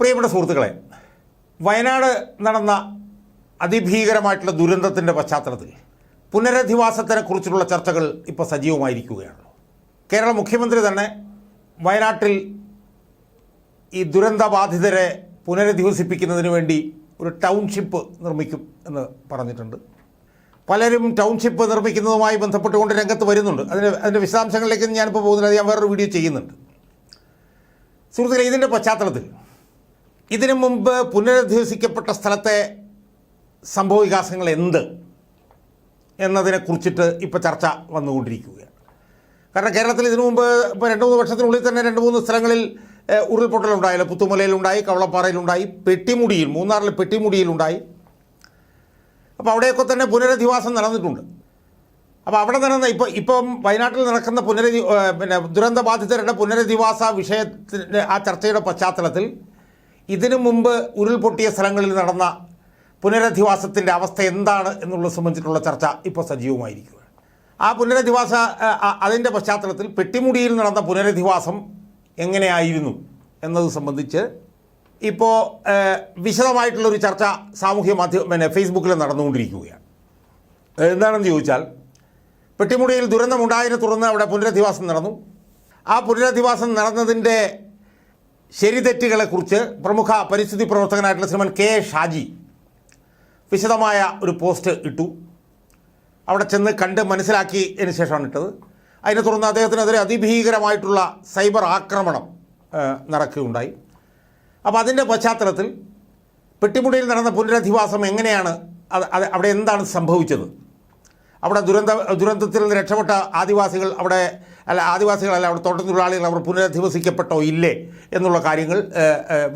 പ്രിയപ്പെട്ട സുഹൃത്തുക്കളെ വയനാട് നടന്ന അതിഭീകരമായിട്ടുള്ള ദുരന്തത്തിന്റെ പശ്ചാത്തലത്തിൽ പുനരധിവാസത്തിനെ കുറിച്ചുള്ള ചർച്ചകൾ ഇപ്പോൾ സജീവമായിരിക്കുകയാണ്. കേരള മുഖ്യമന്ത്രി തന്നെ വയനാട്ടിൽ ഈ ദുരന്തബാധിതരെ പുനരധിവസിപ്പിക്കുന്നതിന് വേണ്ടി ഒരു ടൗൺഷിപ്പ് നിർമ്മിക്കും എന്ന് പറഞ്ഞിട്ടുണ്ട്. പലരും ടൗൺഷിപ്പ് നിർമ്മിക്കുന്നതുമായി ബന്ധപ്പെട്ടുകൊണ്ട് രംഗത്ത് വരുന്നുണ്ട്. അതിന് അതിന്റെ വിശദാംശങ്ങളിലേക്ക് ഞാനിപ്പോൾ പോകുന്നില്ല അത് ഞാൻ വേറൊരു വീഡിയോ ചെയ്യുന്നുണ്ട്. സുഹൃത്തുക്കളെ ഇതിന്റെ പശ്ചാത്തലത്തിൽ ഇതിനു മുമ്പ് പുനരധിവസിക്കപ്പെട്ട സ്ഥലത്തെ സംഭവവികാസങ്ങൾ എന്ത് എന്നതിനെക്കുറിച്ചിട്ട് ഇപ്പോൾ ചർച്ച വന്നുകൊണ്ടിരിക്കുകയാണ്. കാരണം കേരളത്തിൽ ഇതിനു മുമ്പ് ഇപ്പോൾ രണ്ട് മൂന്ന് വർഷത്തിനുള്ളിൽ തന്നെ രണ്ട് മൂന്ന് സ്ഥലങ്ങളിൽ ഉരുൾപൊട്ടലുണ്ടായല്ലോ. പുത്തുമലയിലുണ്ടായി കവളപ്പാറയിലുണ്ടായി പെട്ടിമുടിയിൽ മൂന്നാറിൽ പെട്ടിമുടിയിലുണ്ടായി. അപ്പോൾ അവിടെയൊക്കെ തന്നെ പുനരധിവാസം നടന്നിട്ടുണ്ട്. അപ്പോൾ അവിടെ നടന്ന ഇപ്പോൾ ഇപ്പം വയനാട്ടിൽ നടക്കുന്ന പുനരധി പിന്നെ പിന്നെ ദുരന്തബാധിതരുടെ പുനരധിവാസ വിഷയത്തിന്റെ ആ ചർച്ചയുടെ പശ്ചാത്തലത്തിൽ ഇതിനു മുമ്പ് ഉരുൾപൊട്ടിയ സ്ഥലങ്ങളിൽ നടന്ന പുനരധിവാസത്തിന്റെ അവസ്ഥ എന്താണ് എന്നുള്ളത് സംബന്ധിച്ചിട്ടുള്ള ചർച്ച ഇപ്പോൾ സജീവമായിരിക്കുകയാണ്. ആ പുനരധിവാസ അതിന്റെ പശ്ചാത്തലത്തിൽ പെട്ടിമുടിയിൽ നടന്ന പുനരധിവാസം എങ്ങനെയായിരുന്നു എന്നത് സംബന്ധിച്ച് ഇപ്പോൾ വിശദമായിട്ടുള്ളൊരു ചർച്ച സാമൂഹ്യ മാധ്യമ പിന്നെ ഫേസ്ബുക്കിൽ നടന്നുകൊണ്ടിരിക്കുകയാണ്. എന്താണെന്ന് ചോദിച്ചാൽ പെട്ടിമുടിയിൽ ദുരന്തമുണ്ടായതിനെ തുടർന്ന് അവിടെ പുനരധിവാസം നടന്നു. ആ പുനരധിവാസം നടന്നതിന്റെ ശരിതെറ്റുകളെക്കുറിച്ച് പ്രമുഖ പരിസ്ഥിതി പ്രവർത്തകനായിട്ടുള്ള ശ്രീമൻ കെ ഷാജി വിശദമായ ഒരു പോസ്റ്റ് ഇട്ടു. അവിടെ ചെന്ന് കണ്ട് മനസ്സിലാക്കിയതിന് ശേഷമാണ് ഇട്ടത്. അതിനെ തുടർന്ന് അദ്ദേഹത്തിനെതിരെ അതിഭീകരമായിട്ടുള്ള സൈബർ ആക്രമണം നടക്കുകയുണ്ടായി. അപ്പോൾ അതിന്റെ പശ്ചാത്തലത്തിൽ പെട്ടിമുടിയിൽ നടന്ന പുനരധിവാസം എങ്ങനെയാണ്? അത് അവിടെ എന്താണ് സംഭവിച്ചത്? അവിടെ ദുരന്ത ദുരന്തത്തിൽ നിന്ന് രക്ഷപ്പെട്ട ആദിവാസികൾ അവിടെ അല്ല ആദിവാസികളല്ല അവിടെ തോട്ടം തൊഴിലാളികൾ അവർ പുനരധിവസിക്കപ്പെട്ടോ ഇല്ലേ എന്നുള്ള കാര്യങ്ങൾ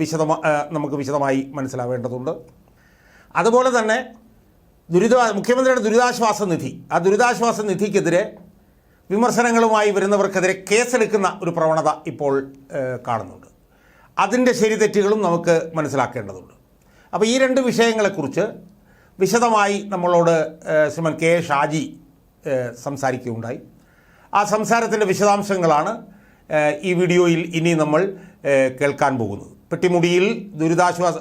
വിശദമാ നമുക്ക് വിശദമായി മനസ്സിലാവേണ്ടതുണ്ട്. അതുപോലെ തന്നെ ദുരിത മുഖ്യമന്ത്രിയുടെ ദുരിതാശ്വാസ നിധി. ആ ദുരിതാശ്വാസ നിധിക്കെതിരെ വിമർശനങ്ങളുമായി വരുന്നവർക്കെതിരെ കേസെടുക്കുന്ന ഒരു പ്രവണത ഇപ്പോൾ കാണുന്നുണ്ട്. അതിന്റെ ശരിതെറ്റുകളും നമുക്ക് മനസ്സിലാക്കേണ്ടതുണ്ട്. അപ്പോൾ ഈ രണ്ട് വിഷയങ്ങളെക്കുറിച്ച് വിശദമായി നമ്മളോട് ശ്രീമൻ കെ ഷാജി സംസാരിക്കുകയുണ്ടായി. ആ സംസാരത്തിന്റെ വിശദാംശങ്ങളാണ് ഈ വീഡിയോയിൽ ഇനി നമ്മൾ കേൾക്കാൻ പോകുന്നത്. പെട്ടിമുടിയിൽ ദുരിതാശ്വാസ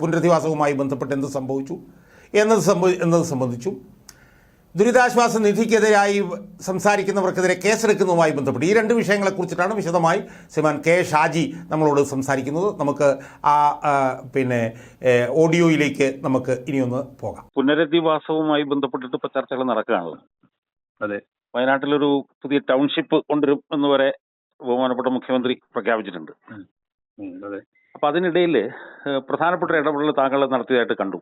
പുനരധിവാസവുമായി ബന്ധപ്പെട്ട് എന്ത് സംഭവിച്ചു? എന്നത് സംഭവി എന്നത് സംബന്ധിച്ചും ദുരിതാശ്വാസ നിധിക്കെതിരായി സംസാരിക്കുന്നവർക്കെതിരെ കേസെടുക്കുന്നതുമായി ബന്ധപ്പെട്ട് ഈ രണ്ട് വിഷയങ്ങളെ വിഷയങ്ങളെക്കുറിച്ചിട്ടാണ് വിശദമായി ശ്രീമാൻ കെ ഷാജി നമ്മളോട് സംസാരിക്കുന്നത്. നമുക്ക് ആ ആ, പിന്നെ ഓഡിയോയിലേക്ക് നമുക്ക് ഇനിയൊന്ന് പോകാം. പുനരധിവാസവുമായി ബന്ധപ്പെട്ടിട്ട് ഇപ്പൊ ചർച്ചകൾ നടക്കുകയാണല്ലോ. അതെ. വയനാട്ടിലൊരു പുതിയ ടൗൺഷിപ്പ് കൊണ്ടുവരും എന്ന് വരെ ബഹുമാനപ്പെട്ട മുഖ്യമന്ത്രി പ്രഖ്യാപിച്ചിട്ടുണ്ട്. അതെ. അപ്പൊ അതിനിടയിൽ പ്രധാനപ്പെട്ട ഇടപെടൽ താങ്കൾ നടത്തിയതായിട്ട് കണ്ടു.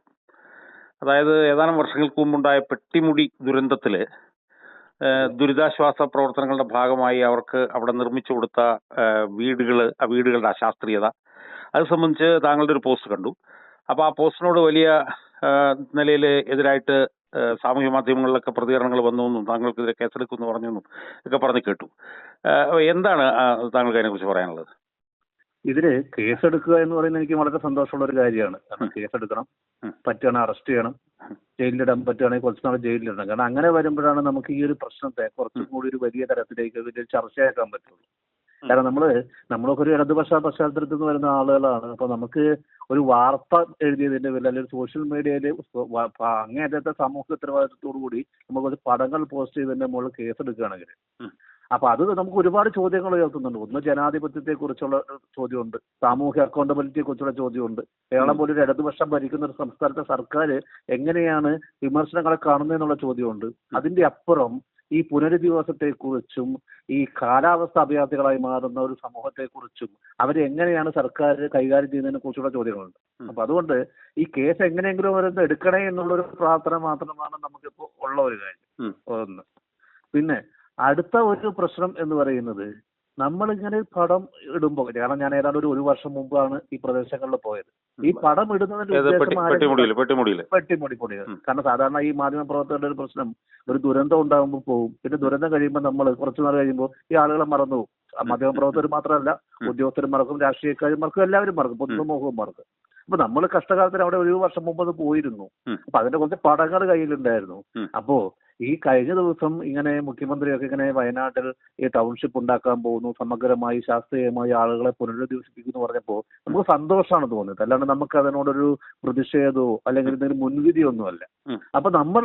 അതായത് ഏതാനും വർഷങ്ങൾക്ക് മുമ്പുണ്ടായ പെട്ടിമുടി ദുരന്തത്തിൽ ദുരിതാശ്വാസ പ്രവർത്തനങ്ങളുടെ ഭാഗമായി അവർക്ക് അവിടെ നിർമ്മിച്ചു കൊടുത്ത വീടുകൾ ആ വീടുകളുടെ അശാസ്ത്രീയത. അത് സംബന്ധിച്ച് താങ്കളുടെ ഒരു പോസ്റ്റ് കണ്ടു. അപ്പൊ ആ പോസ്റ്റിനോട് വലിയ നിലയിൽ എതിരായിട്ട് സാമൂഹ്യ മാധ്യമങ്ങളിലൊക്കെ പ്രതികരണങ്ങൾ വന്നു താങ്കൾക്കെതിരെ കേസെടുക്കുമെന്ന് പറഞ്ഞു എന്നും ഒക്കെ പറഞ്ഞു കേട്ടു. എന്താണ് താങ്കൾക്ക് അതിനെക്കുറിച്ച് പറയാനുള്ളത്? ഇതിൽ കേസെടുക്കുക എന്ന് പറയുന്നത് എനിക്ക് വളരെ സന്തോഷമുള്ള ഒരു കാര്യമാണ്. കാരണം കേസെടുക്കണം. പറ്റുകയാണെങ്കിൽ അറസ്റ്റ് ചെയ്യണം ജയിലിലിടാൻ പറ്റുകയാണെങ്കിൽ കുറച്ച് നാൾ ജയിലിലിടണം. കാരണം അങ്ങനെ വരുമ്പോഴാണ് നമുക്ക് ഈ ഒരു പ്രശ്നത്തെ കുറച്ചും കൂടി ഒരു വലിയ തരത്തിലേക്ക് വലിയ ചർച്ചയാക്കാൻ പറ്റുള്ളൂ. കാരണം നമ്മൾ നമ്മളൊക്കെ ഒരു ഇടതുപക്ഷ പശ്ചാത്തലത്തിൽ നിന്ന് വരുന്ന ആളുകളാണ്. അപ്പൊ നമുക്ക് ഒരു വാർത്ത എഴുതിയതിന്റെ പേരിൽ അല്ലെങ്കിൽ സോഷ്യൽ മീഡിയയിൽ അങ്ങേയറ്റത്തെ സമൂഹ ഉത്തരവാദിത്തത്തോടു കൂടി നമുക്കൊരു പടങ്ങൾ പോസ്റ്റ് ചെയ്തതിന്റെ മുകളിൽ കേസെടുക്കുകയാണെങ്കിൽ ഉം. അപ്പൊ അത് നമുക്ക് ഒരുപാട് ചോദ്യങ്ങൾ ഉയർത്തുന്നുണ്ട്. ഒന്ന് ജനാധിപത്യത്തെ കുറിച്ചുള്ള ചോദ്യമുണ്ട്. സാമൂഹ്യ അക്കൗണ്ടബിലിറ്റിയെ കുറിച്ചുള്ള ചോദ്യമുണ്ട്. കേരളം പോലൊരു ഇടതുപക്ഷം ഭരിക്കുന്ന ഒരു സംസ്ഥാനത്തെ സർക്കാർ എങ്ങനെയാണ് വിമർശനങ്ങളെ കാണുന്നതെന്നുള്ള ചോദ്യമുണ്ട്. അതിന്റെ അപ്പുറം ഈ പുനരധിവാസത്തെക്കുറിച്ചും ഈ കാലാവസ്ഥ അഭയാർത്ഥികളായി മാറുന്ന ഒരു സമൂഹത്തെക്കുറിച്ചും അവരെ എങ്ങനെയാണ് സർക്കാർ കൈകാര്യം ചെയ്യുന്നതിനെ കുറിച്ചുള്ള ചോദ്യങ്ങളുണ്ട്. അപ്പൊ അതുകൊണ്ട് ഈ കേസ് എങ്ങനെയെങ്കിലും അവരൊന്ന് എടുക്കണേ എന്നുള്ളൊരു പ്രാർത്ഥന മാത്രമാണ് നമുക്കിപ്പോ ഉള്ള ഒരു കാര്യം. ഒന്ന്. പിന്നെ അടുത്ത ഒരു പ്രശ്നം എന്ന് പറയുന്നത് നമ്മൾ ഇങ്ങനെ പടം ഇടുമ്പോൾ കാരണം ഞാൻ ഏതാണ്ട് ഒരു ഒരു വർഷം മുമ്പാണ് ഈ പ്രദേശങ്ങളിൽ പോയത്. ഈ പടം ഇടുന്നതിന്റെ പെട്ടിമുടി ഉദ്ദേശം പൊടിയത് കാരണം സാധാരണ ഈ മാധ്യമ പ്രവർത്തകരുടെ ഒരു പ്രശ്നം ഒരു ദുരന്തം ഉണ്ടാകുമ്പോൾ പോകും പിന്നെ ദുരന്തം കഴിയുമ്പോൾ നമ്മൾ കുറച്ചു നാൾ കഴിയുമ്പോൾ ഈ ആളുകളെ മറന്നു പോകും. മാധ്യമ പ്രവർത്തകർ മാത്രമല്ല ഉദ്യോഗസ്ഥരും മറക്കും രാഷ്ട്രീയക്കാരും മറക്കും എല്ലാവരും മറക്കും. പൊതുസമൂഹവും മറക്കും അപ്പൊ നമ്മൾ കഷ്ടകാലത്തിന് അവിടെ ഒരു വർഷം മുമ്പ് അത് പോയിരുന്നു. അപ്പൊ അതിന്റെ കുറച്ച് പടങ്ങൾ കയ്യിലുണ്ടായിരുന്നു. അപ്പോ ഈ കഴിഞ്ഞ ദിവസം ഇങ്ങനെ മുഖ്യമന്ത്രിയൊക്കെ ഇങ്ങനെ വയനാട്ടിൽ ഈ ടൗൺഷിപ്പ് ഉണ്ടാക്കാൻ പോകുന്നു സമഗ്രമായി ശാസ്ത്രീയമായി ആളുകളെ പുനരധിവസിപ്പിക്കുന്നു പറഞ്ഞപ്പോൾ നമുക്ക് സന്തോഷമാണ് തോന്നിയത് അല്ലാണ്ട് നമുക്ക് അതിനോടൊരു പ്രതിഷേധമോ അല്ലെങ്കിൽ എന്തെങ്കിലും മുൻവിധിയോ ഒന്നുമല്ല ഉം. അപ്പൊ നമ്മൾ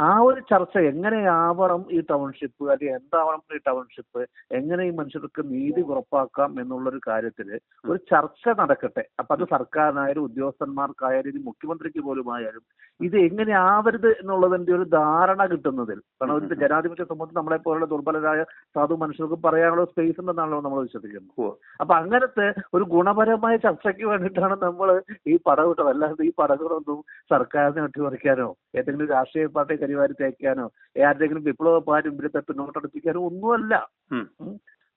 ആ ഒരു ചർച്ച എങ്ങനെയാവണം ഈ ടൗൺഷിപ്പ് അല്ലെങ്കിൽ എന്താവണം ഈ ടൗൺഷിപ്പ് എങ്ങനെ ഈ മനുഷ്യർക്ക് നീതി ഉറപ്പാക്കാം എന്നുള്ളൊരു കാര്യത്തിൽ ഒരു ചർച്ച നടക്കട്ടെ. അപ്പൊ അത് സർക്കാരിനായാലും ഉദ്യോഗസ്ഥന്മാർക്കായാലും ഇനി മുഖ്യമന്ത്രിക്ക് പോലും ആയാലും ഇത് എങ്ങനെ ആവരുത് എന്നുള്ളതിന്റെ ഒരു ധാരണ കിട്ടുന്നതിൽ. കാരണം ഒരു ജനാധിപത്യ സമൂഹത്തിൽ നമ്മളെ പോലുള്ള ദുർബലരായ സാധു മനുഷ്യർക്ക് പറയാനുള്ള സ്പേസ് ഉണ്ടെന്നാണല്ലോ നമ്മൾ വിശ്വസിക്കുന്നത്. അപ്പൊ അങ്ങനത്തെ ഒരു ഗുണപരമായ ചർച്ചയ്ക്ക് വേണ്ടിയിട്ടാണ് നമ്മൾ ഈ പടം വിട്ടത് അല്ലാതെ ഈ പടകളൊന്നും സർക്കാരിനെ അട്ടിമറിക്കാനോ ഏതെങ്കിലും രാഷ്ട്രീയ പാർട്ടി കരിവാരി തേക്കാനോ ആരുടെങ്കിലും വിപ്ലവ പാരമ്പര്യത്തെ പിന്നോട്ടടിപ്പിക്കാനോ ഒന്നുമല്ല.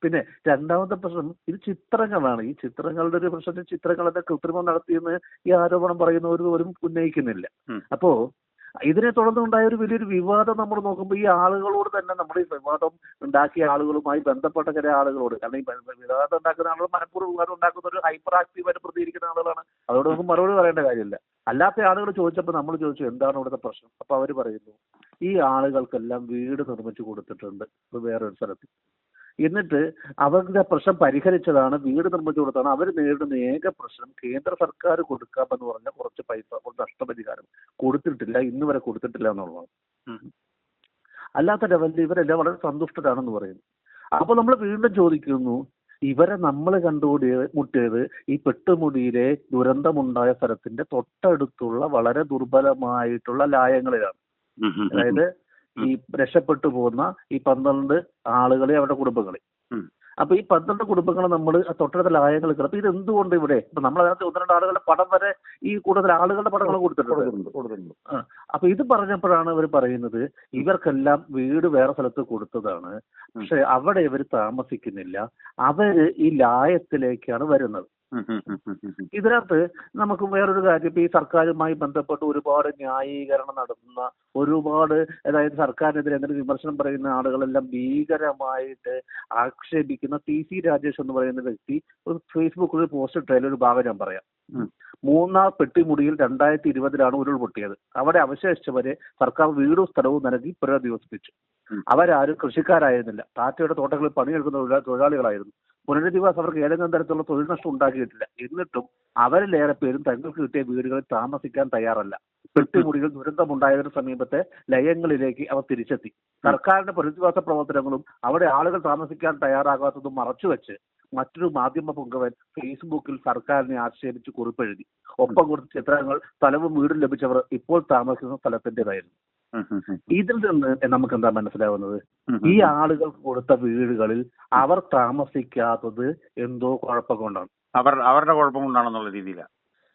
പിന്നെ രണ്ടാമത്തെ പ്രശ്നം ഇത് ചിത്രങ്ങളാണ്. ഈ ചിത്രങ്ങളുടെ ഒരു പ്രശ്നത്തിൽ ചിത്രങ്ങളുടെ കൃത്രിമം നടത്തിയെന്ന് ഈ ആരോപണം പറയുന്നവർ പോലും ഉന്നയിക്കുന്നില്ല. അപ്പോ ഇതിനെ തുടർന്നുണ്ടായ ഒരു വലിയൊരു വിവാദം നമ്മൾ നോക്കുമ്പോൾ ഈ ആളുകളോട് തന്നെ നമ്മൾ ഈ വിവാദം ഉണ്ടാക്കിയ ആളുകളുമായി ബന്ധപ്പെട്ട ചില ആളുകളോട്. കാരണം ഈ വിവാദം ഉണ്ടാക്കുന്ന ആളുകൾ മനഃപൂർവം വിവാദം ഉണ്ടാക്കുന്ന ഒരു ഹൈപ്പർ ആക്റ്റീവായിട്ട് പ്രതികരിക്കുന്ന ആളുകളാണ്. അതോട് നമുക്ക് മറുപടി പറയേണ്ട കാര്യമില്ല. അല്ലാത്ത ആളുകൾ ചോദിച്ചപ്പോൾ നമ്മൾ ചോദിച്ചു എന്താണ് ഇവിടുത്തെ പ്രശ്നം? അപ്പൊ അവർ പറയുന്നു ഈ ആളുകൾക്കെല്ലാം വീട് നിർമ്മിച്ചു കൊടുത്തിട്ടുണ്ട്. വേറൊരു സ്ഥലത്ത്. എന്നിട്ട് അവരുടെ പ്രശ്നം പരിഹരിച്ചതാണ് വീട് നിർമ്മിച്ചു കൊടുത്താണ് അവർ നേരിടുന്ന ഏക പ്രശ്നം കേന്ദ്ര സർക്കാർ കൊടുക്കാമെന്ന് പറഞ്ഞ കുറച്ച് പൈസ കുറച്ച് നഷ്ടപരിഹാരം കൊടുത്തിട്ടില്ല ഇന്ന് വരെ കൊടുത്തിട്ടില്ല എന്നുള്ളതാണ്. അല്ലാത്ത ലെവലിൽ ഇവരെല്ലാം വളരെ സന്തുഷ്ടരാണെന്ന് പറയുന്നു അപ്പൊ നമ്മൾ വീണ്ടും ചോദിക്കുന്നു ഇവരെ നമ്മൾ കണ്ടുകൂടിയത് മുട്ടിയത് ഈ പെട്ടുമുടിയിലെ ദുരന്തമുണ്ടായ സ്ഥലത്തിന്റെ തൊട്ടടുത്തുള്ള വളരെ ദുർബലമായിട്ടുള്ള ലായങ്ങളിലാണ്. അതായത് ഈ രക്ഷപ്പെട്ടു പോകുന്ന ഈ പന്ത്രണ്ട് ആളുകളെ അവരുടെ കുടുംബങ്ങളെ. അപ്പൊ ഈ പന്ത്രണ്ട് കുടുംബങ്ങളെ നമ്മൾ തൊട്ടടുത്ത ലായങ്ങൾ അപ്പൊ ഇത് എന്തുകൊണ്ട് ഇവിടെ? ഇപ്പൊ നമ്മൾ അതിനകത്ത് ഒന്ന് രണ്ട് ആളുകളുടെ പടം വരെ ഈ കൂടുതൽ ആളുകളുടെ പടങ്ങൾ കൊടുത്തിട്ടുണ്ട്. അപ്പൊ ഇത് പറഞ്ഞപ്പോഴാണ് ഇവർ പറയുന്നത് ഇവർക്കെല്ലാം വീട് വേറെ സ്ഥലത്ത് കൊടുത്തതാണ്. പക്ഷെ അവിടെ ഇവർ താമസിക്കുന്നില്ല. അവർ ഈ ലായത്തിലേക്കാണ് വരുന്നത്. ഇതിനകത്ത് നമുക്ക് വേറൊരു കാര്യം ഇപ്പൊ ഈ സർക്കാരുമായി ബന്ധപ്പെട്ട് ഒരുപാട് ന്യായീകരണം നടത്തുന്ന ഒരുപാട് അതായത് സർക്കാരിനെതിരെ എന്തെങ്കിലും വിമർശനം പറയുന്ന ആളുകളെല്ലാം ഭീകരമായിട്ട് ആക്ഷേപിക്കുന്ന ടി സി രാജേഷ് എന്ന് പറയുന്ന വ്യക്തി ഒരു ഫേസ്ബുക്കിൽ ഒരു പോസ്റ്റ് ഇട്ടതിൽ ഒരു ഭാഗം ഞാൻ പറയാം. മൂന്നാർ പെട്ടിമുടിയിൽ രണ്ടായിരത്തി ഇരുപതിലാണ് ഉരുൾപൊട്ടിയത് അവിടെ അവശേഷിച്ചവരെ സർക്കാർ വീടും സ്ഥലവും നൽകി പുനരധിവസിപ്പിച്ചു. അവരാരും കൃഷിക്കാരായിരുന്നില്ല. ടാറ്റയുടെ തോട്ടങ്ങളിൽ പണിയെടുക്കുന്ന തൊഴിലാ- തൊഴിലാളികളായിരുന്നു. പുനരധിവാസം അവർക്ക് ഏതെങ്കിലും തരത്തിലുള്ള തൊഴിൽ നഷ്ടം ഉണ്ടാക്കിയിട്ടില്ല. എന്നിട്ടും അവരിലേറെ പേരും തങ്ങൾക്ക് കിട്ടിയ വീടുകളിൽ താമസിക്കാൻ തയ്യാറല്ല. പെട്ടിമുടികൾ ദുരന്തമുണ്ടായതിനു സമീപത്തെ ലയങ്ങളിലേക്ക് അവർ തിരിച്ചെത്തി. സർക്കാരിന്റെ പുനരധിവാസ പ്രവർത്തനങ്ങളും അവിടെ ആളുകൾ താമസിക്കാൻ തയ്യാറാകാത്തതും മറച്ചുവെച്ച് മറ്റൊരു മാധ്യമ പൊങ്കവൻ ഫേസ്ബുക്കിൽ സർക്കാരിനെ ആക്ഷേപിച്ച് കുറിപ്പെഴുതി. ഒപ്പം കൊടുത്ത ചിത്രങ്ങൾ സ്ഥലവും വീടും ലഭിച്ചവർ ഇപ്പോൾ താമസിക്കുന്ന ഉം. ഇതിൽ നിന്ന് നമുക്ക് എന്താ മനസ്സിലാവുന്നത് ഈ ആളുകൾ കൊടുത്ത വീടുകളിൽ അവർ താമസിക്കാത്തത് എന്തോ കുഴപ്പം കൊണ്ടാണ്. അവർ അവരുടെ കുഴപ്പം കൊണ്ടാണെന്നുള്ള രീതിയിലാണ്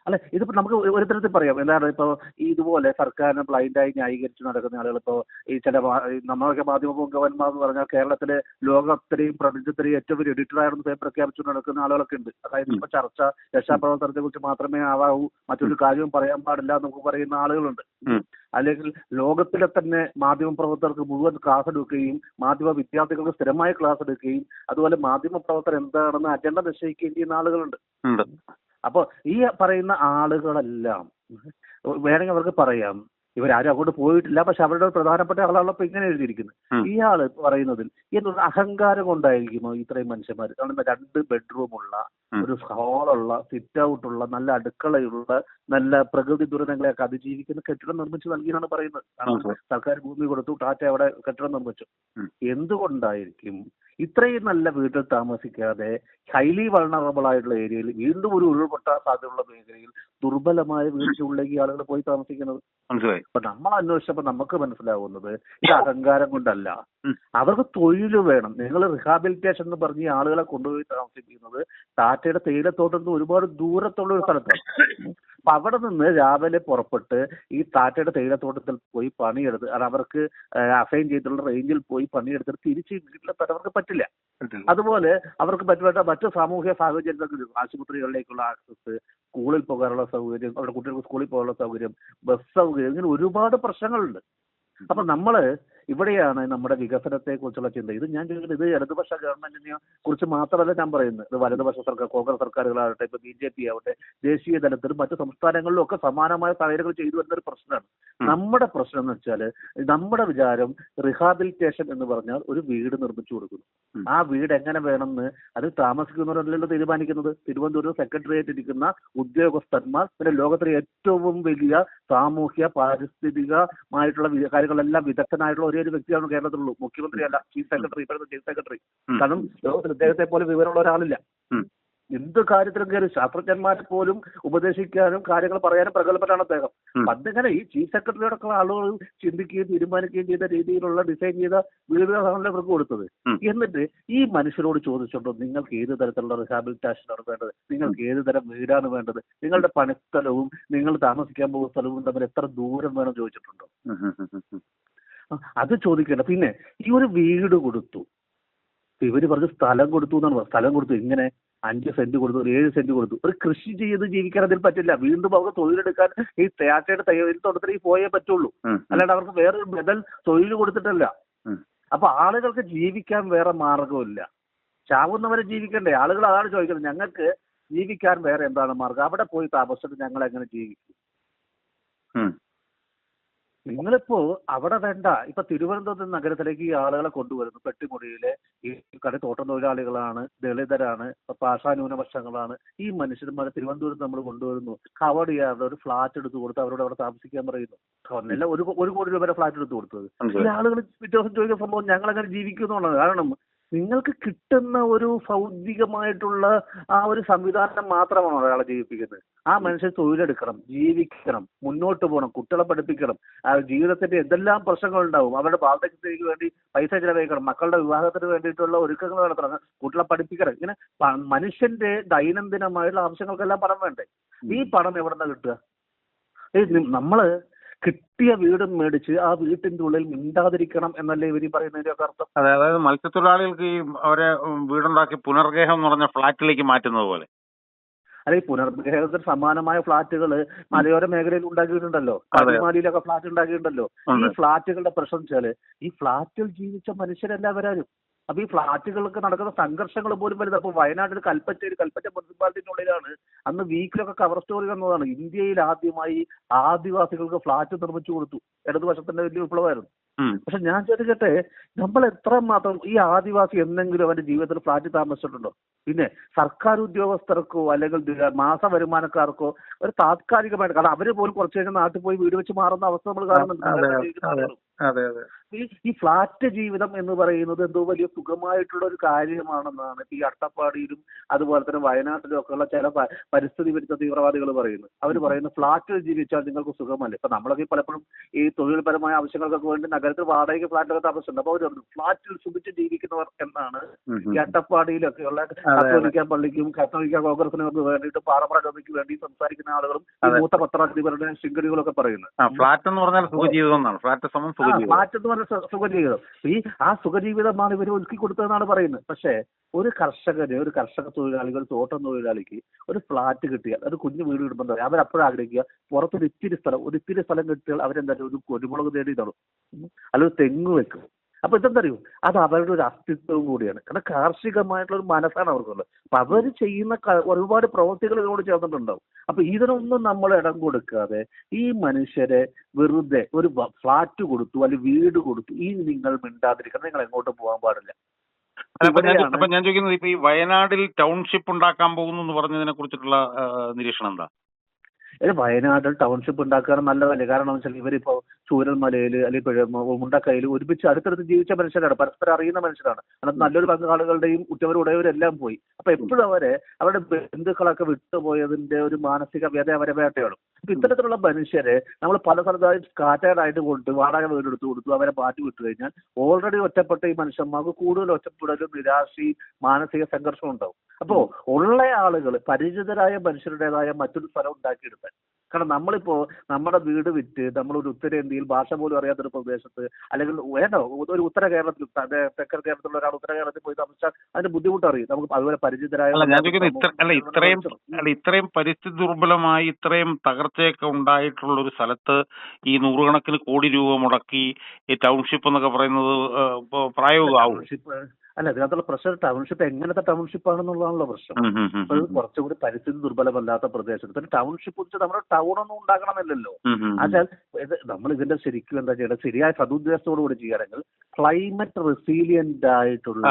അല്ല ഇതിപ്പോ നമുക്ക് ഒരു- തരത്തിൽ പറയാം. എന്താണ് ഇപ്പോ ഇതുപോലെ സർക്കാരിനെ ബ്ലൈൻഡായി ന്യായീകരിച്ച് നടക്കുന്ന ആളുകൾ ഇപ്പോ ഈ ചില നമ്മളൊക്കെ മാധ്യമ എന്ന് പറഞ്ഞാൽ കേരളത്തിലെ ലോകത്തിലെയും പ്രപഞ്ചത്തിലെയും ഏറ്റവും വലിയ എഡിറ്ററായിരുന്നു സ്വയം പ്രഖ്യാപിച്ചു നടക്കുന്ന ആളുകളൊക്കെ ഉണ്ട്. അതായത് ഇപ്പൊ ചർച്ച രക്ഷാപ്രവർത്തനത്തെ കുറിച്ച് മാത്രമേ ആവാവൂ മറ്റൊരു കാര്യവും പറയാൻ പാടില്ല നമുക്ക് പറയുന്ന ആളുകളുണ്ട്. അല്ലെങ്കിൽ ലോകത്തിലെ തന്നെ മാധ്യമ പ്രവർത്തകർക്ക് മുഴുവൻ ക്ലാസ് എടുക്കുകയും മാധ്യമ വിദ്യാർത്ഥികൾക്ക് സ്ഥിരമായി ക്ലാസ് എടുക്കുകയും അതുപോലെ മാധ്യമ പ്രവർത്തനം എന്താണെന്ന് അജണ്ട നിശ്ചയിക്കുകയും ചെയ്യുന്ന ആളുകളുണ്ട് അപ്പോൾ ഈ പറയുന്ന ആളുകളെല്ലാം വേണമെങ്കിൽ അവർക്ക് പറയാം. ഇവരാരും അങ്ങോട്ട് പോയിട്ടില്ല പക്ഷെ അവരുടെ പ്രധാനപ്പെട്ട ആളാണല്ലോ ഇങ്ങനെ എഴുതിയിരിക്കുന്നത്. ഈ ഇയാൾ പറയുന്നതിൽ എന്നുള്ള അഹങ്കാരം കൊണ്ടായിരിക്കുമോ ഇത്രയും മനുഷ്യന്മാർ കാരണം രണ്ട് ബെഡ്റൂമുള്ള ഉള്ള ഒരു ഹാളുള്ള സിറ്റ് ഉള്ള നല്ല അടുക്കളയുള്ള നല്ല പ്രകൃതി ദുരന്തങ്ങളെയൊക്കെ അതിജീവിക്കുന്ന കെട്ടിടം നിർമ്മിച്ചു നൽകിയെന്നാണ് പറയുന്നത്. സർക്കാർ ഭൂമി കൊടുത്തു ടാറ്റ അവിടെ കെട്ടിടം നിർമ്മിച്ചു. എന്തുകൊണ്ടായിരിക്കും ഇത്രയും നല്ല വീട്ടിൽ താമസിക്കാതെ ഹൈലി വൾണറബിൾ ആയിട്ടുള്ള ഏരിയയിൽ വീണ്ടും ഒരു ഉരുൾപൊട്ടാൻ സാധ്യതയുള്ള മേഖലയിൽ ദുർബലമായ വീടിനുള്ളിലേക്ക് ആളുകൾ പോയി താമസിക്കുന്നത്. മനസ്സിലായി. അപ്പൊ നമ്മൾ അന്വേഷിച്ചപ്പോ നമുക്ക് മനസ്സിലാവുന്നത് ഇത് അഹങ്കാരം കൊണ്ടല്ല. അവർക്ക് തൊഴിൽ വേണം. നിങ്ങൾ റിഹാബിലിറ്റേഷൻ എന്ന് പറഞ്ഞ് ഈ ആളുകളെ കൊണ്ടുപോയി താമസിപ്പിക്കുന്നത് ടാറ്റയുടെ തേയിലത്തോട്ടത്തിൽ നിന്ന് ഒരുപാട് ദൂരത്തുള്ള ഒരു സ്ഥലത്താണ്. അപ്പൊ അവിടെ നിന്ന് രാവിലെ പുറപ്പെട്ട് ഈ ടാറ്റയുടെ തേയിലത്തോട്ടത്തിൽ പോയി പണിയെടുത്ത് അത് അവർക്ക് അസൈൻ ചെയ്തിട്ടുള്ള റേഞ്ചിൽ പോയി പണിയെടുത്തിട്ട് തിരിച്ച് വീട്ടിലെത്താൻ അവർക്ക് പറ്റില്ല. അതുപോലെ അവർക്ക് പറ്റുന്ന മറ്റു സാമൂഹ്യ സാഹചര്യങ്ങൾക്ക് ആശുപത്രികളിലേക്കുള്ള ആക്സസ് സ്കൂളിൽ പോകാനുള്ള സൗകര്യം അവരുടെ കുട്ടികൾക്ക് സ്കൂളിൽ പോകാനുള്ള സൗകര്യം ബസ് സൗകര്യം ഇങ്ങനെ ഒരുപാട് പ്രശ്നങ്ങളുണ്ട്. അപ്പൊ നമ്മൾ ഇവിടെയാണ് നമ്മുടെ വികസനത്തെ കുറിച്ചുള്ള ചിന്ത. ഇത് ഞാൻ ചോദിക്കുന്നത് ഇത് ഇടതുപക്ഷ ഗവൺമെന്റിനെ കുറിച്ച് മാത്രമല്ല ഞാൻ പറയുന്നത്. ഇത് വലതുപക്ഷ സർക്കാർ കോൺഗ്രസ് സർക്കാരുകളാകട്ടെ ഇപ്പൊ ബി ജെ പി ആവട്ടെ ദേശീയ തലത്തിലും മറ്റു സംസ്ഥാനങ്ങളിലും ഒക്കെ സമാനമായ സാഹചര്യങ്ങൾ ചെയ്തു വരുന്ന ഒരു പ്രശ്നമാണ് നമ്മുടെ പ്രശ്നം എന്ന് വെച്ചാൽ നമ്മുടെ വിചാരം റിഹാബിലിറ്റേഷൻ എന്ന് പറഞ്ഞാൽ ഒരു വീട് നിർമ്മിച്ചു കൊടുക്കുന്നു. ആ വീട് എങ്ങനെ വേണമെന്ന് അത് താമസിക്കുന്നവരല്ലല്ലോ തീരുമാനിക്കുന്നത്? തിരുവനന്തപുരം സെക്രട്ടേറിയറ്റ് ഇരിക്കുന്ന ഉദ്യോഗസ്ഥന്മാർ പിന്നെ ലോകത്തിലെ ഏറ്റവും വലിയ സാമൂഹ്യ പാരിസ്ഥിതികമായിട്ടുള്ള കാര്യങ്ങളെല്ലാം വിദഗ്ധനായിട്ടുള്ള ഒരേ ഒരു വ്യക്തിയാണ് കേരളത്തിലുള്ളൂ. മുഖ്യമന്ത്രിയല്ല ചീഫ് സെക്രട്ടറി ഇപ്പോഴത്തെ ചീഫ് സെക്രട്ടറി. കാരണം ലോകത്തിൽ ഇദ്ദേഹത്തെ പോലെ വിവരമുള്ള ഒരാളില്ല. എന്ത് കാര്യത്തിലും കയറി ശാസ്ത്രജ്ഞന്മാരെ പോലും ഉപദേശിക്കാനും കാര്യങ്ങൾ പറയാനും പ്രഗത്ഭനാണ് അദ്ദേഹം. അദ്ദേഹം അതിങ്ങനെ ഈ ചീഫ് സെക്രട്ടറിയോടൊക്കെ ആളുകൾ ചിന്തിക്കുകയും തീരുമാനിക്കുകയും ചെയ്ത രീതിയിലുള്ള ഡിസൈൻ ചെയ്ത വീടുകളാണല്ലോ ഇവർക്ക് കൊടുത്തത്. എന്നിട്ട് ഈ മനുഷ്യരോട് ചോദിച്ചിട്ടുണ്ടോ നിങ്ങൾക്ക് ഏത് തരത്തിലുള്ള റിഹാബിലിറ്റേഷനാണ് വേണ്ടത്? നിങ്ങൾക്ക് ഏത് തരം വീടാണ് വേണ്ടത്? നിങ്ങളുടെ പണിസ്ഥലവും നിങ്ങൾ താമസിക്കാൻ പോകുന്ന സ്ഥലവും തമ്മിൽ എത്ര ദൂരം വേണം ചോദിച്ചിട്ടുണ്ടോ? അത് ചോദിക്കണ്ട. പിന്നെ ഈ ഒരു വീട് കൊടുത്തു. ഇവർ പറഞ്ഞ് സ്ഥലം കൊടുത്തു എന്നാണ് പറഞ്ഞത്. സ്ഥലം കൊടുത്തു. ഇങ്ങനെ അഞ്ച് സെന്റ് കൊടുത്തു ഒരു ഏഴ് സെന്റ് കൊടുത്തു. ഒരു കൃഷി ചെയ്ത് ജീവിക്കാൻ അതിൽ പറ്റില്ല. വീണ്ടും അവർക്ക് തൊഴിലെടുക്കാൻ ഈ തേറ്റയുടെ തയ്യൽ തൊട്ടത്തിൽ പോയേ പറ്റുള്ളൂ. അല്ലാണ്ട് അവർക്ക് വേറൊരു ബദൽ തൊഴിൽ കൊടുത്തിട്ടല്ല. അപ്പൊ ആളുകൾക്ക് ജീവിക്കാൻ വേറെ മാർഗമില്ല ചാവുന്നവരെ ജീവിക്കണ്ടേ? ആളുകൾ അതാണ് ചോദിക്കുന്നത്. ഞങ്ങൾക്ക് ജീവിക്കാൻ വേറെ എന്താണ് മാർഗം അവിടെ പോയി താമസിച്ചിട്ട് ഞങ്ങൾ എങ്ങനെ ജീവിക്കും. നിങ്ങളിപ്പോ അവിടെ വേണ്ട ഇപ്പൊ തിരുവനന്തപുരം നഗരത്തിലേക്ക് ഈ ആളുകളെ കൊണ്ടുവരുന്നു. പെട്ടിമുടിയിലെ ഈ കട തോട്ടം തൊഴിലാളികളാണ് ദളിതരാണ് ഭാഷാ ന്യൂനപക്ഷങ്ങളാണ് ഈ മനുഷ്യന്മാരെ തിരുവനന്തപുരത്ത് നമ്മൾ കൊണ്ടുവരുന്നു. കവർ ചെയ്യാതെ ഒരു ഫ്ലാറ്റ് എടുത്ത് കൊടുത്ത് അവരോട് അവിടെ താമസിക്കാൻ പറയുന്നു. ഒന്നല്ല ഒരു ഒരു കോടി രൂപയുടെ ഫ്ലാറ്റ് എടുത്ത് കൊടുത്തത്. ഈ. ആളുകൾ പിറ്റേ ദിവസം ചോദിക്കുന്ന സംഭവം ഞങ്ങൾ അങ്ങനെ ജീവിക്കുന്നുള്ളത് കാരണം നിങ്ങൾക്ക് കിട്ടുന്ന ഒരു ഭൗതികമായിട്ടുള്ള ആ ഒരു സംവിധാനം മാത്രമാണ് ഒരാളെ ജീവിപ്പിക്കുന്നത്? ആ മനുഷ്യൻ തൊഴിലെടുക്കണം ജീവിക്കണം മുന്നോട്ട് പോകണം കുട്ടികളെ പഠിപ്പിക്കണം ആ ജീവിതത്തിന്റെ എന്തെല്ലാം പ്രശ്നങ്ങളുണ്ടാവും അവരുടെ വാർദ്ധക്യത്തിലേക്ക് വേണ്ടി പൈസ ചിലവഴിക്കണം മക്കളുടെ വിവാഹത്തിന് വേണ്ടിയിട്ടുള്ള ഒരുക്കങ്ങൾ നടത്തണം കുട്ടികളെ പഠിപ്പിക്കണം ഇങ്ങനെ മനുഷ്യന്റെ ദൈനംദിനമായുള്ള ആവശ്യങ്ങൾക്കെല്ലാം പണം വേണ്ടേ? ഈ പണം എവിടെ നിന്ന് കിട്ടുക നമ്മൾ കിട്ടിയ വീട് മേടിച്ച് ആ വീട്ടിന്റെ ഉള്ളിൽ മിണ്ടാതിരിക്കണം എന്നല്ലേ ഇവർ പറയുന്നതിന്റെ ഒക്കെ അർത്ഥം അതെ അതായത് മത്സ്യത്തൊഴിലാളികൾക്ക് ഈ അവരെ വീടുണ്ടാക്കി പുനർഗേഹം എന്ന് പറഞ്ഞ ഫ്ളാറ്റിലേക്ക് മാറ്റുന്നത് പോലെ. അല്ലെ പുനർഗേഹത്തിന് സമാനമായ ഫ്ളാറ്റുകൾ മലയോര മേഖലയിൽ ഉണ്ടാക്കിയിട്ടുണ്ടല്ലോ. അതെ. കന്യാകുമാരിയിലൊക്കെ ഫ്ളാറ്റ് ഉണ്ടാക്കിയിട്ടുണ്ടല്ലോ. ഈ. ഫ്ളാറ്റുകളുടെ പ്രശ്നം വെച്ചാൽ ഈ ഫ്ളാറ്റിൽ ജീവിച്ച മനുഷ്യരെല്ലാവരും അപ്പൊ ഈ ഫ്ളാറ്റുകൾക്ക് നടക്കുന്ന സംഘർഷങ്ങൾ പോലും വലുത്. അപ്പൊ വയനാട്ടിൽ കൽപ്പറ്റയിൽ കൽപ്പറ്റ മുനിസിപ്പാലിറ്റിനുള്ളിലാണ് അന്ന് വീക്കിലൊക്കെ കവർ സ്റ്റോറി വന്നതാണ്. ഇന്ത്യയിൽ ആദ്യമായി ആദിവാസികൾക്ക് ഫ്ളാറ്റ് നിർമ്മിച്ചു കൊടുത്തു. ഇടതുപക്ഷത്തിന്റെ വലിയ വിപ്ലവമായിരുന്നു. പക്ഷെ ഞാൻ ചോദിക്കട്ടെ നമ്മൾ എത്ര മാത്രം ഈ ആദിവാസി എന്തെങ്കിലും അവന്റെ ജീവിതത്തിൽ ഫ്ളാറ്റ് താമസിച്ചിട്ടുണ്ടോ? പിന്നെ സർക്കാർ ഉദ്യോഗസ്ഥർക്കോ അല്ലെങ്കിൽ മാസ വരുമാനക്കാർക്കോ ഒരു താത്കാലികമായിട്ട് കാരണം അവർ പോലും കുറച്ച് കഴിഞ്ഞാൽ നാട്ടിൽ പോയി വീട് വെച്ച് മാറുന്ന അവസ്ഥ നമ്മൾ കാണുന്നുണ്ട്. ഈ ഫ്ലാറ്റ് ജീവിതം എന്ന് പറയുന്നത് എന്തോ വലിയ സുഖമായിട്ടുള്ള ഒരു കാര്യമാണെന്നാണ് ഈ അട്ടപ്പാടിയിലും അതുപോലെ തന്നെ വയനാട്ടിലും ഒക്കെ ഉള്ള ചില പരിസ്ഥിതി വിരുദ്ധ തീവ്രവാദികൾ പറയുന്നത്. അവർ പറയുന്നത് ഫ്ലാറ്റിൽ ജീവിച്ചാൽ നിങ്ങൾക്ക് സുഖമല്ലേ? ഇപ്പൊ നമ്മളൊക്കെ പലപ്പോഴും ഈ തൊഴിൽപരമായ ആവശ്യങ്ങൾക്കൊക്കെ വേണ്ടി നഗരത്തിൽ വാടകയ്ക്ക് ഫ്ലാറ്റൊക്കെ താമസിച്ചിട്ടുണ്ട്. അപ്പൊ അവർ ഫ്ലാറ്റിൽ സുഖിച്ച് ജീവിക്കുന്നവർ എന്നാണ് ഈ അട്ടപ്പാടിയിലൊക്കെ അട്ടപ്പാടിയിലൊക്കെയുള്ള. കത്തോലിക്ക പള്ളിക്കും കത്തോലിക്ക കോൺഗ്രസിനും വേണ്ടിയിട്ട് പാറമറ ഗവിക്ക് വേണ്ടി സംസാരിക്കുന്ന ആളുകളും മൂത്ത പത്രാധിപരുടെ ശൃംഖലകളൊക്കെ പറയുന്നത്. ഫ്ലാറ്റ് എന്ന് പറഞ്ഞാൽ സുഖജീവിതം എന്നാണ്. ഫ്ലാറ്റ് സമം സുഖജീവിതം. മാറ്റം എന്ന് പറഞ്ഞ സു- സുഖജീവിതം. ഈ ആ സുഖജീവിതമാണ് ഇവർ ഒരുക്കി കൊടുത്തതെന്നാണ് പറയുന്നത്. പക്ഷേ ഒരു കർഷകന് ഒരു കർഷക തൊഴിലാളികൾ തോട്ടം തൊഴിലാളിക്ക് ഒരു ഫ്ലാറ്റ് കിട്ടിയാൽ അത് കുഞ്ഞു വീട് കിട്ടുമ്പോൾ എന്താ അവർ അപ്പോഴും ആഗ്രഹിക്കുക പുറത്തൊരു ഇത്തിരി സ്ഥലം ഒരു ഇത്തിരി സ്ഥലം കിട്ടിയാൽ അവരെന്താ ഒരു കുരുമുളക് തേടി തടും അല്ലെങ്കിൽ തെങ്ങ് വെക്കും. അപ്പൊ ഇതെന്തറിയോ? അത് അവരുടെ ഒരു അസ്തിത്വവും കൂടിയാണ്. കാരണം കാർഷികമായിട്ടുള്ള ഒരു മനസ്സാണ് അവർക്കുള്ളത്. അപ്പൊ അവർ ചെയ്യുന്ന ഒരുപാട് പ്രവൃത്തികൾ ഇതിനോട് ചേർന്നിട്ടുണ്ടാവും. അപ്പൊ ഇതിനൊന്നും നമ്മൾ ഇടം കൊടുക്കാതെ ഈ മനുഷ്യരെ വെറുതെ ഒരു ഫ്ളാറ്റ് ഫ്ലാറ്റ് കൊടുത്തു അല്ലെങ്കിൽ വീട് കൊടുത്തു ഈ നിങ്ങൾ മിണ്ടാതിരിക്കണം. നിങ്ങൾ എങ്ങോട്ടും പോകാൻ പാടില്ല. അപ്പൊ ഞാൻ ചോദിക്കുന്നത് ഇപ്പൊ ഈ വയനാടിൽ ടൗൺഷിപ്പ് ഉണ്ടാക്കാൻ പോകുന്നു എന്ന് പറഞ്ഞതിനെ കുറിച്ചിട്ടുള്ള നിരീക്ഷണം എന്താ? വയനാട്ടിൽ ടൗൺഷിപ്പ് ഉണ്ടാക്കാൻ നല്ലതല്ലേ? കാരണം വെച്ചാൽ ഇവരിപ്പോ ചൂരൽമലയിൽ അല്ലെങ്കിൽ മുണ്ടക്കയിൽ ഒരുമിച്ച് അടുത്തടുത്ത് ജീവിച്ച മനുഷ്യരാണ്. പരസ്പരം അറിയുന്ന മനുഷ്യരാണ്. അതിനകത്ത് നല്ലൊരു പങ്ക് ആളുകളുടെയും ഉറ്റവരും ഉടയവരെല്ലാം പോയി. അപ്പൊ എപ്പോഴും അവരെ അവരുടെ ബന്ധുക്കളൊക്കെ വിട്ടുപോയതിന്റെ ഒരു മാനസിക വ്യത അവരെ വേട്ടയാണ് അപ്പൊ ഇത്തരത്തിലുള്ള മനുഷ്യരെ നമ്മൾ പല സ്ഥലത്തായി സ്കാറ്റേഡായിട്ട് കൊണ്ട് വാടക വീടെടുത്ത് കൊടുത്തു അവരെ മാറ്റി വിട്ടു കഴിഞ്ഞാൽ ഓൾറെഡി ഒറ്റപ്പെട്ട ഈ മനുഷ്യന്മാർക്ക് കൂടുതൽ ഒറ്റപ്പെടലും നിരാശയും മാനസിക സംഘർഷവും ഉണ്ടാവും. അപ്പോ ഉള്ള ആളുകൾ പരിചിതരായ മനുഷ്യരുടേതായ മറ്റൊരു സ്ഥലം ഉണ്ടാക്കിയെടുത്താൽ കാരണം നമ്മളിപ്പോ നമ്മുടെ വീട് വിറ്റ് നമ്മളൊരു ഉത്തരേന്ത്യയിൽ ഭാഷ പോലും അറിയാത്തൊരു പ്രദേശത്ത് അല്ലെങ്കിൽ വേണ്ട ഒരു ഉത്തര കേരളത്തിൽ തെക്കൻ കേരളത്തിലുള്ള ഒരാൾ ഉത്തര കേരളത്തിൽ പോയി താമസിച്ചാൽ അതിന്റെ ബുദ്ധിമുട്ട് അറിയും നമുക്ക് അതുപോലെ പരിചിതരായ അല്ല ഇത്രയും അല്ല ഇത്രയും പരിസ്ഥിതി ദുർബലമായി ഇത്രയും തകർച്ചയൊക്കെ ഉണ്ടായിട്ടുള്ള ഒരു സ്ഥലത്ത് ഈ നൂറുകണക്കിന് കോടി രൂപ മുടക്കി ഈ ടൗൺഷിപ്പ് എന്നൊക്കെ പറയുന്നത് പ്രായോഗികമാവും? അല്ല അതിനകത്തുള്ള പ്രശ്നം ടൗൺഷിപ്പ് എങ്ങനത്തെ ടൗൺഷിപ്പ് ആണെന്നുള്ളതാണല്ലോ പ്രശ്നം. ഉം, ഉം, ഉം, അപ്പൊ ഇത് കുറച്ചുകൂടി പരിസ്ഥിതി ദുർബലമല്ലാത്ത പ്രദേശത്ത് പിന്നെ ടൗൺഷിപ്പ് വെച്ച് നമ്മുടെ ടൗൺ ഒന്നും ഉണ്ടാക്കണമെന്നില്ലല്ലോ. ഉം, ഉം, ഉം. അതിനാൽ നമ്മൾ ഇതിന്റെ ശരിക്കും എന്താ ചെയ്യേണ്ടത്? ശരിയായ സതുദ്ദേശത്തോടു കൂടി ചെയ്യുകയാണെങ്കിൽ ക്ലൈമറ്റ് റെസീലിയന്റ് ആയിട്ടുള്ള.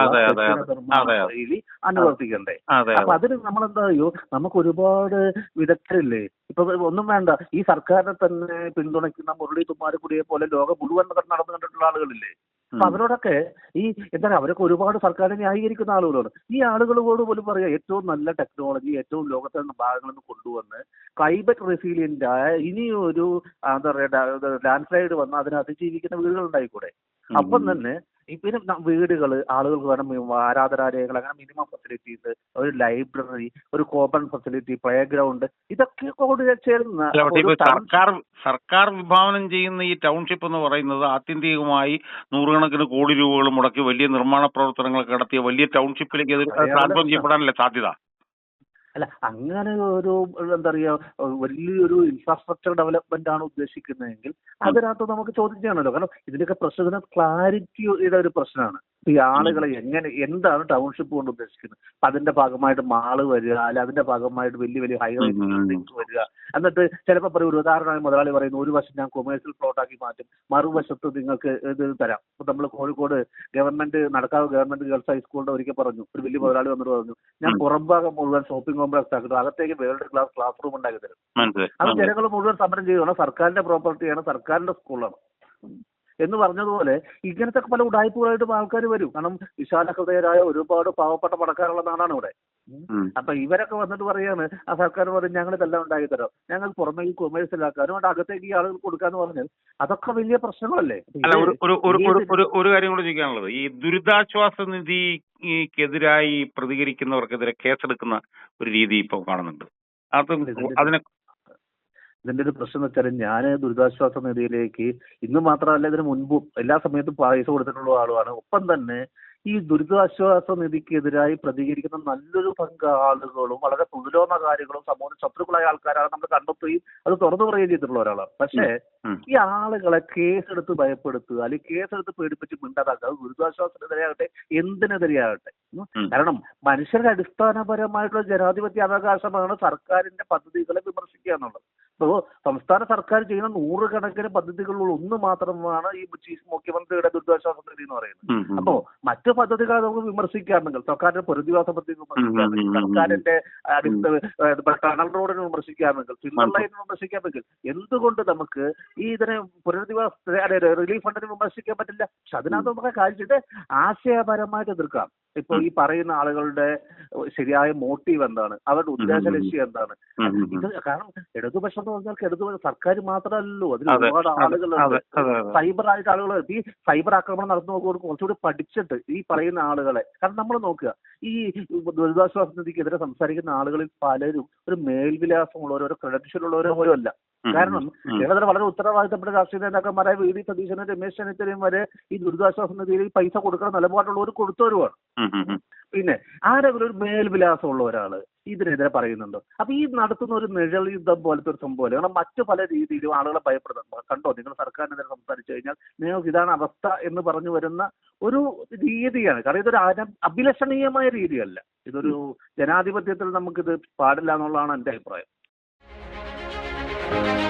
നിർമ്മാണ. ശൈലി അനുവർത്തിക്കണ്ടേ? അപ്പൊ അതിന് നമ്മൾ എന്താ ചെയ്യോ? നമുക്ക് ഒരുപാട് വിദഗ്ധരില്ലേ? ഇപ്പൊ ഒന്നും വേണ്ട. ഈ സർക്കാരിനെ തന്നെ പിന്തുണയ്ക്കുന്ന മുരളി കൂടിയ പോലെ ലോകം മുഴുവൻ നടന്നു കണ്ടിട്ടുള്ള ആളുകളില്ലേ? അപ്പൊ. അവരോടൊക്കെ ഈ എന്താണ് അവരൊക്കെ ഒരുപാട് സർക്കാരിനെ ന്യായീകരിക്കുന്ന ആളുകളാണ് ഈ ആളുകളോട് പോലും പറയാ ഏറ്റവും നല്ല ടെക്നോളജി ഏറ്റവും ലോകത്തെ ഭാഗങ്ങളിൽ നിന്ന് കൊണ്ടുവന്ന് ക്ലൈമറ്റ് റെസീലിയന്റ് ആയ ഇനി ഒരു എന്താ പറയുക ലാൻഡ് സ്ലൈഡ് വന്ന് അതിനെ അതിജീവിക്കുന്ന വീടുകൾ ഉണ്ടായിക്കൂടെ അപ്പം തന്നെ പിന്നെ വീടുകൾ വീടുകൾ ആളുകൾക്ക് വേണം ആരാധനാലയങ്ങൾ അങ്ങനെ മിനിമം ഫെസിലിറ്റീസ് ഒരു ലൈബ്രറി ഒരു കോമൺ ഫെസിലിറ്റി പ്ലേ ഗ്രൗണ്ട് ഇതൊക്കെ കൂടി ചേർന്ന് സർക്കാർ സർക്കാർ വിഭാവനം ചെയ്യുന്ന ഈ ടൗൺഷിപ്പ് എന്ന് പറയുന്നത് ആത്യന്തികമായി നൂറുകണക്കിന് കോടി രൂപകൾ മുടക്കി വലിയ നിർമ്മാണ പ്രവർത്തനങ്ങളൊക്കെ നടത്തിയ വലിയ ടൗൺഷിപ്പിലേക്ക് ട്രാൻസ്ഫർ ചെയ്യപ്പെടാനല്ലേ സാധ്യത? അല്ല അങ്ങനെ ഒരു എന്താ പറയാ വലിയൊരു ഇൻഫ്രാസ്ട്രക്ചർ ഡെവലപ്മെന്റ് ആണ് ഉദ്ദേശിക്കുന്നതെങ്കിൽ അതിനകത്ത് നമുക്ക് ചോദ്യം ചെയ്യണമല്ലോ കാരണം ഇതിന്റെയൊക്കെ പ്രശ്നത്തിന് ക്ലാരിറ്റിയുടെ ഒരു പ്രശ്നമാണ്. ഈ ആളുകളെ എങ്ങനെ എന്താണ് ടൗൺഷിപ്പ് കൊണ്ട് ഉദ്ദേശിക്കുന്നത്? അപ്പൊ അതിന്റെ ഭാഗമായിട്ട് മാൾ വരിക അല്ലെ അതിന്റെ ഭാഗമായിട്ട് വലിയ വലിയ ഹൈ റൈസ് ഉം, ഉം, ഉം. ബിൽഡിങ്സ് വരിക. എന്നിട്ട് ചിലപ്പോൾ പറയും ഒരു ഉദാഹരണമായി മുതലാളി പറയുന്നു ഒരു വശം ഞാൻ കൊമേഴ്സ്യൽ പ്ലോട്ടാക്കി മാറ്റും മറുവശത്ത് നിങ്ങൾക്ക് ഇത് തരാം. ഇപ്പൊ നമ്മൾ Kozhikode government Nadakkavu government girls ഹൈസ്കൂളിന്റെ ഒരിക്കൽ പറഞ്ഞു ഒരു വലിയ മുതലാളി വന്നിട്ട് പറഞ്ഞു ഞാൻ പുറം പുറംഭാഗം മുഴുവൻ ഷോപ്പിംഗ് കോംപ്ലക്സ് ആക്കിയിട്ട് അകത്തേക്ക് വേൾഡ് ക്ലാസ് ക്ലാസ് റൂം ഉണ്ടാക്കി തരും. അത്. ജനങ്ങൾ മുഴുവൻ സമരം ചെയ്യുകയാണ് സർക്കാരിന്റെ പ്രോപ്പർട്ടിയാണ് സർക്കാരിന്റെ സ്കൂളാണ് എന്ന് പറഞ്ഞതുപോലെ ഇങ്ങനത്തെ പല ഉടായ്പകളായിട്ടും ആൾക്കാർ വരും. കാരണം വിശാല ഹൃദയരായ ഒരുപാട് പാവപ്പെട്ട പടക്കാരുള്ള നാടാണ് ഇവിടെ. അപ്പൊ ഇവരൊക്കെ വന്നിട്ട് പറയാണ് ആ സർക്കാർ പറയും ഞങ്ങൾ ഇതെല്ലാം ഉണ്ടാക്കി തരാം. ഞങ്ങൾ പുറമേക്ക് കൊമേഴ്സിലാക്കാനും അവിടെ അകത്തേക്ക് ഈ ആളുകൾ കൊടുക്കാന്ന് പറഞ്ഞാൽ അതൊക്കെ വലിയ പ്രശ്നങ്ങളല്ലേ? അല്ല ഒരു കാര്യം കൂടെ ചോദിക്കാനുള്ളത്. ഈ ദുരിതാശ്വാസ നിധിക്കെതിരായി പ്രതികരിക്കുന്നവർക്കെതിരെ കേസെടുക്കുന്ന ഒരു രീതി ഇപ്പൊ കാണുന്നുണ്ട്. അത് അതിനെ ഇതിന്റെ ഒരു പ്രശ്നം എന്ന് വെച്ചാൽ ഞാൻ ദുരിതാശ്വാസ നിധിയിലേക്ക് ഇന്ന് മാത്രമല്ല ഇതിന് മുൻപും എല്ലാ സമയത്തും പൈസ കൊടുത്തിട്ടുള്ള ആളുമാണ്. ഒപ്പം തന്നെ ഈ ദുരിതാശ്വാസ നിധിക്കെതിരായി പ്രതികരിക്കുന്ന നല്ലൊരു പങ്ക് ആളുകളും വളരെ കാര്യങ്ങളും സമൂഹ ശത്രുക്കളായ ആൾക്കാരാണ് നമ്മൾ കണ്ടെത്തുകയും അത് തുറന്നു പറയുകയും ചെയ്തിട്ടുള്ള ഒരാളാണ്. പക്ഷേ ഈ ആളുകളെ കേസെടുത്ത് ഭയപ്പെടുത്തുക അല്ലെങ്കിൽ കേസെടുത്ത് പേടിപ്പിച്ച് മിണ്ടാതാക്കുക അത് ദുരിതാശ്വാസത്തിനെതിരെയാകട്ടെ എന്തിനെതിരെയാകട്ടെ. കാരണം മനുഷ്യരുടെ അടിസ്ഥാനപരമായിട്ടുള്ള ജനാധിപത്യ അവകാശമാണ് സർക്കാരിന്റെ പദ്ധതികളെ വിമർശിക്കുക എന്നുള്ളത്. ഇപ്പോ സംസ്ഥാന സർക്കാർ ചെയ്യുന്ന നൂറുകണക്കിന് പദ്ധതികളിൽ ഒന്ന് മാത്രമാണ് ഈ ചീഫ് മുഖ്യമന്ത്രിയുടെ ദുരിതാശ്വാസ നിധി എന്ന് പറയുന്നത്. അപ്പോ മറ്റു പദ്ധതികളെ നമുക്ക് വിമർശിക്കാമെങ്കിൽ സർക്കാരിന്റെ പുനരധിവാസ പദ്ധതി. സർക്കാരിന്റെ അടിസ്ഥാന ടണൽ റോഡിനെ വിമർശിക്കാമെങ്കിൽ സിൽവർ ലൈനിനെ വിമർശിക്കാമെങ്കിൽ എന്തുകൊണ്ട് നമുക്ക് ഈ ഇതിനെ പുനരധിവാസ റിലീഫ് ഫണ്ടിനെ വിമർശിക്കാൻ പറ്റില്ല? പക്ഷെ അതിനകത്ത് നമുക്ക് കാണിച്ചിട്ട് ആശയപരമായിട്ട് എതിർക്കാം. ഇപ്പൊ ഈ പറയുന്ന ആളുകളുടെ ശരിയായ മോട്ടീവ് എന്താണ്? അവരുടെ ഉദ്ദേശ. ലക്ഷ്യം എന്താണ്? ഇത് കാരണം ഇടതുപക്ഷം എന്ന് പറഞ്ഞാൽ ഇടതുപക്ഷം സർക്കാർ മാത്രമല്ലല്ലോ. അതിൽ ഒരുപാട് ആളുകളുണ്ട്. സൈബർ ആയിട്ട് ആളുകൾ ഈ സൈബർ ആക്രമണം നടന്നു നോക്കുമ്പോൾ കുറച്ചുകൂടി പഠിച്ചിട്ട് ഈ പറയുന്ന ആളുകളെ കാരണം നമ്മൾ നോക്കുക ഈ ദുരിതാശ്വാസ നിധിക്കെതിരെ സംസാരിക്കുന്ന ആളുകളിൽ പലരും ഒരു മേൽവിലാസമുള്ളവരോ ഒരു ക്രെഡൻഷ്യൽ ഉള്ളവരോ പോലും അല്ല. കാരണം ഉം. കേരളത്തിൽ വളരെ ഉത്തരവാദിത്തപ്പെട്ട രാഷ്ട്രീയ നേതാക്കന്മാരായ വി ഡി സതീശനും രമേശ് ചെന്നിത്തലയും വരെ ഈ ദുരിതാശ്വാസ നിധിയിൽ പൈസ കൊടുക്കുന്ന നിലപാടുള്ളവർ കൊടുത്തവരുമാണ്. പിന്നെ ആരെങ്കിലും ഒരു മേൽവിലാസമുള്ള ഒരാൾ ഇതിനെതിരെ പറയുന്നുണ്ടോ? അപ്പൊ ഈ നടത്തുന്ന ഒരു നിഴൽ യുദ്ധം പോലത്തെ ഒരു സംഭവം കാരണം മറ്റു പല രീതിയിലും ആളുകളെ ഭയപ്പെടുന്നുണ്ട്. കണ്ടോ? നിങ്ങൾ സർക്കാരിനെതിരെ സംസാരിച്ചു കഴിഞ്ഞാൽ നിങ്ങൾക്ക് ഇതാണ് അവസ്ഥ എന്ന് പറഞ്ഞു വരുന്ന ഒരു രീതിയാണ്. കാരണം ഇതൊരു അഭിലഷണീയമായ രീതിയല്ല. ഇതൊരു ജനാധിപത്യത്തിൽ നമുക്കിത് പാടില്ല എന്നുള്ളതാണ് എന്റെ അഭിപ്രായം. thank you